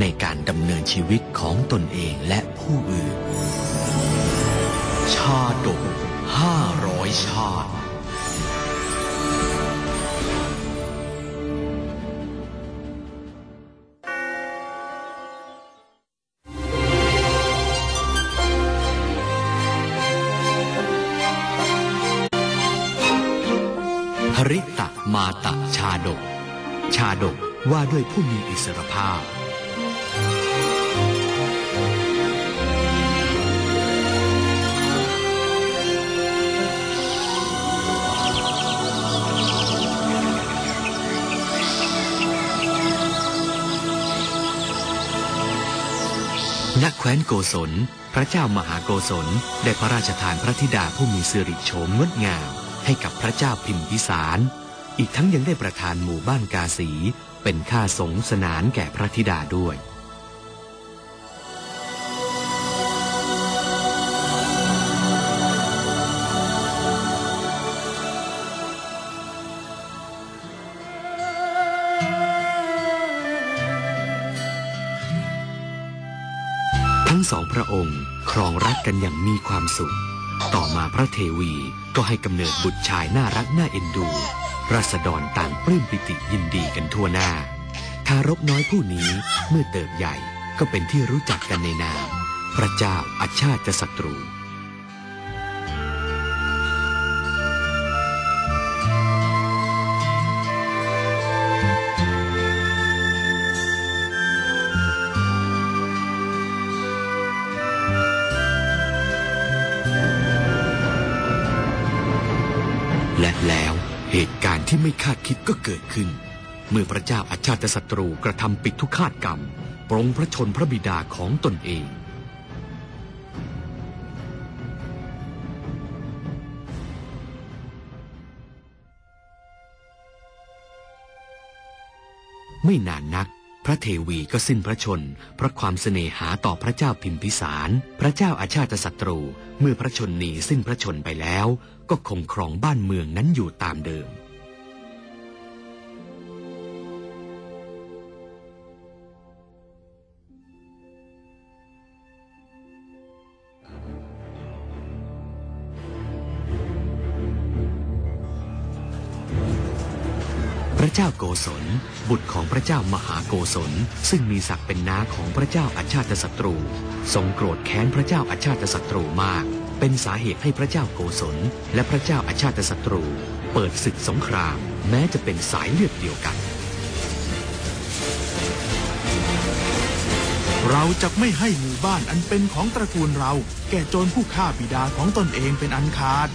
ในการดำเนินชีวิตของตนเองและผู้อื่น ชาดกห้าร้อยชาติหริตะมาตะชาดก ชาดกว่าด้วยผู้มีอิสรภาพ ณแคว้นโกศล พระเจ้ามหาโกศล ได้พระราชทานพระธิดาผู้มีสิริโฉมงดงาม ให้กับพระเจ้าพิมพิสาร อีกทั้งยังได้ประทานหมู่บ้านกาสี เป็นค่าสงสนานแก่พระธิดาด้วย ทั้งสองพระองค์ครองรักกันอย่างมีความสุข ต่อมาพระเทวีก็ให้กำเนิดบุตรชายน่ารักน่าเอ็นดู ราษฎรต่างปลื้มปิติยินดีกันทั่วหน้า ทารกน้อยผู้นี้เมื่อเติบใหญ่ก็เป็นที่รู้จักกันในนาม พระเจ้าอาชาติศัตรู ไม่คาดคิดก็เกิดขึ้น เมื่อพระเจ้าอาชาติศัตรูกระทำปิดทุกขาตกรรม ปรงพระชนพระบิดาของตนเองไม่นานนัก พระเทวีก็สิ้นพระชน เพราะความเสน่หาต่อพระเจ้าพิมพิสาร พระเจ้าอาชาติศัตรู เมื่อพระชนนีสิ้นพระชนไปแล้ว ก็คงครองบ้านเมืองนั้นอยู่ตามเดิม ระเจ้าโกศล บุตรของพระเจ้ามหาโกศล ซึ่งมีศักดิ์เป็นน้าของพระเจ้าอาชาติศัตรู ทรงโกรธแค้นพระเจ้าอาชาติศัตรูมาก เป็นสาเหตุให้พระเจ้าโกศล และพระเจ้าอาชาติศัตรู เปิดศึกสงคราม แม้จะเป็นสายเลือดเดียวกัน เราจะไม่ให้หมู่บ้านอันเป็นของตระกูลเรา แก่โจรผู้ฆ่าบิดาของตนเองเป็นอันขาด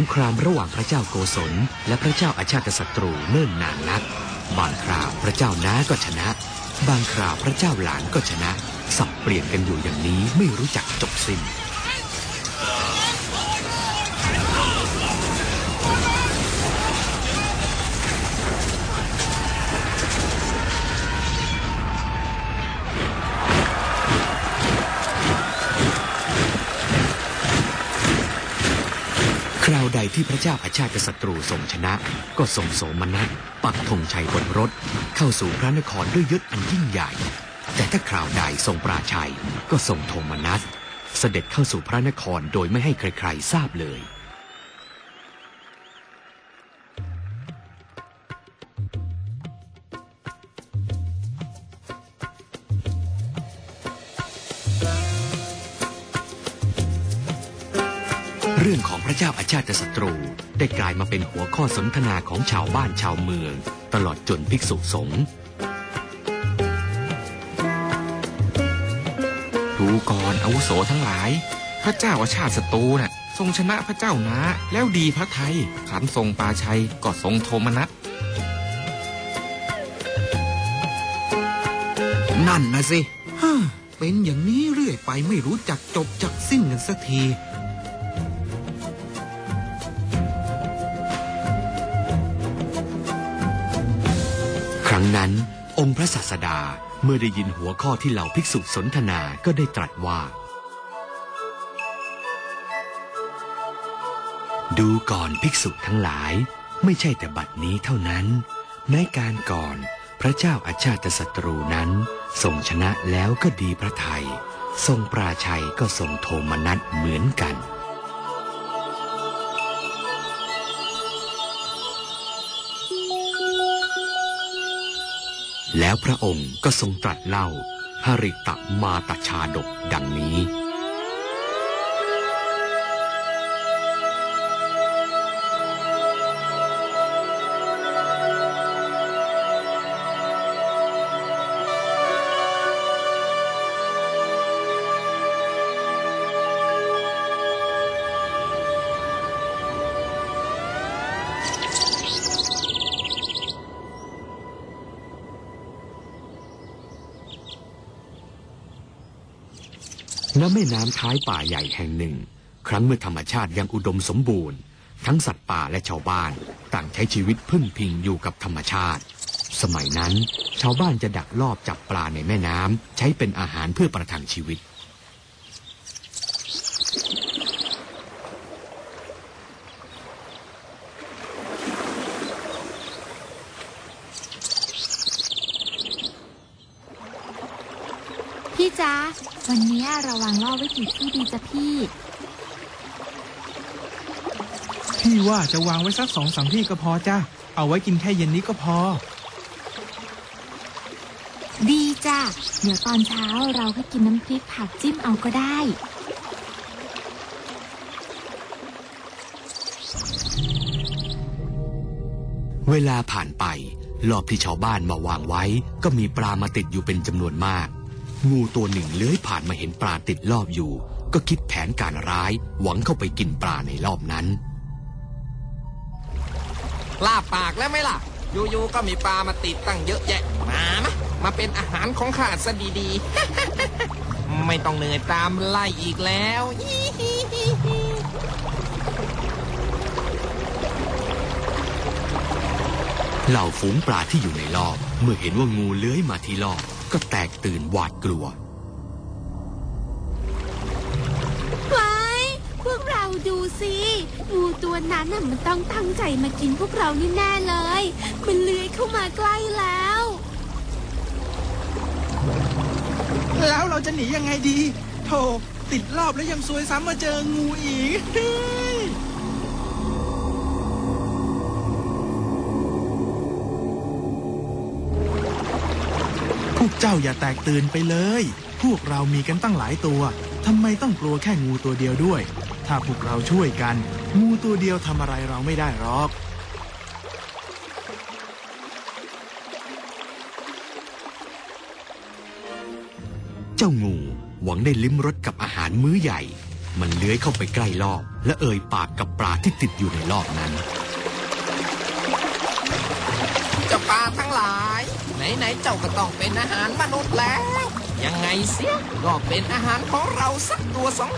งครามระหว่างพระเจ้าโกศล และพระเจ้าอาชาติศัตรูเนิ่นนานนัก บางคราวพระเจ้าน้าก็ชนะ บางคราวพระเจ้าหลานก็ชนะ สับเปลี่ยนกันอยู่อย่างนี้ไม่รู้จักจบสิ้น ใดที่พระเจ้าอาชาติศัตรูทรงชนะ ก็ทรงโสมนัสปักธงชัยบนรถ เข้าสู่พระนครด้วยยศอันยิ่งใหญ่ แต่ถ้าคราวใดทรงปราชัยก็ทรงโทมนัส เสด็จเข้าสู่พระนครโดยไม่ให้ใครๆทราบเลย เรื่องของพระเจ้าอาชาติศัตรูได้กลายมาเป็นหัวข้อสนทนาของชาวบ้านชาวเมือง ตลอดจนภิกษุสงฆ์ดูก่อนอาวุโสทั้งหลาย พระเจ้าอาชาติศัตรูน่ะทรงชนะพระเจ้านาแล้วดีพระไทยขันทรงปาชัยก็ทรงโทมนัสนั่นนะสิเป็นอย่างนี้เรื่อยไปไม่รู้จักจบจักสิ้นกันสักที นั้น องค์พระศาสดาเมื่อได้ยินหัวข้อที่เหล่าภิกษุสนทนาก็ได้ตรัสว่า ดูก่อนภิกษุทั้งหลาย ไม่ใช่แต่บัดนี้เท่านั้นในการก่อนพระเจ้าอาชาติศัตรูนั้นทรงชนะแล้วก็ดีพระไทย ทรงปราชัยก็ทรงโทมนัสเหมือนกัน แล้วพระองค์ก็ทรงตรัสเล่าหริตมาตชาดกดังนี้ ณแม่น้ำท้ายป่าใหญ่แห่งหนึ่ง ครั้งเมื่อธรรมชาติยังอุดมสมบูรณ์ ทั้งสัตว์ป่าและชาวบ้าน ต่างใช้ชีวิตพึ่งพิงอยู่กับธรรมชาติ สมัยนั้น ชาวบ้านจะดักลอบจับปลาในแม่น้ำใช้เป็นอาหารเพื่อประทังชีวิต จ๊ะ วันนี้เราวางล่อไว้กี่ที่ดีจ๊ะพี่ พี่ว่าจะวางไว้สักสองสามที่ก็พอจ้าเอาไว้กินแค่เย็นนี้ก็พอ ดีจ้ะ เดี๋ยวตอนเช้าเราให้กินน้ำพริกผักจิ้มเอาก็ได้ เวลาผ่านไปรอบที่ชาวบ้านมาวางไว้ ก็มีปลามาติดอยู่เป็นจำนวนมาก งูตัวหนึ่งเลื้อยผ่านมาเห็นปลาติดรอบอยู่ ก็คิดแผนการร้ายหวังเข้าไปกินปลาในรอบนั้นลาบปากแล้วไหมล่ะ อยู่ๆก็มีปลามาติดตั้งเยอะแยะ มานะมาเป็นอาหารของข้าซะดีๆ ไม่ต้องเหนื่อยตามไล่อีกแล้ว เหล่าฝูงปลาที่อยู่ในรอบ เมื่อเห็นว่างูเลื้อยมาที่รอบ ก็แตกตื่นหวาดกลัวไว้พวกเราดูสิงูตัวนั้นน่ะมันต้องตั้งใจมากินพวกเรานี่แน่เลย มันเลื้อยเข้ามาใกล้แล้ว แล้วเราจะหนียังไงดีโธ่ติดรอบแล้วยังซวยซ้ำมาเจองูอีก จ้าอย่าแตกตื่นไปเลย พวกเรามีกันตั้งหลายตัว ทำไมต้องกลัวแค่งูตัวเดียวด้วย ถ้าพวกเราช่วยกัน งูตัวเดียวทำอะไรเราไม่ได้หรอกเจ้างูหวังได้ลิ้มรสกับอาหารมื้อใหญ่ มันเลื้อยเข้าไปใกล้รอบ และเอ่ยปากกับปลาที่ติดอยู่ในรอบนั้น เจ้าปลาทั้งหลาย ไหนๆเจ้าก็ต้องเป็นอาหารมนุษย์แล้ว ยังไงเสียก็เป็นอาหารของเราสักตัวสอง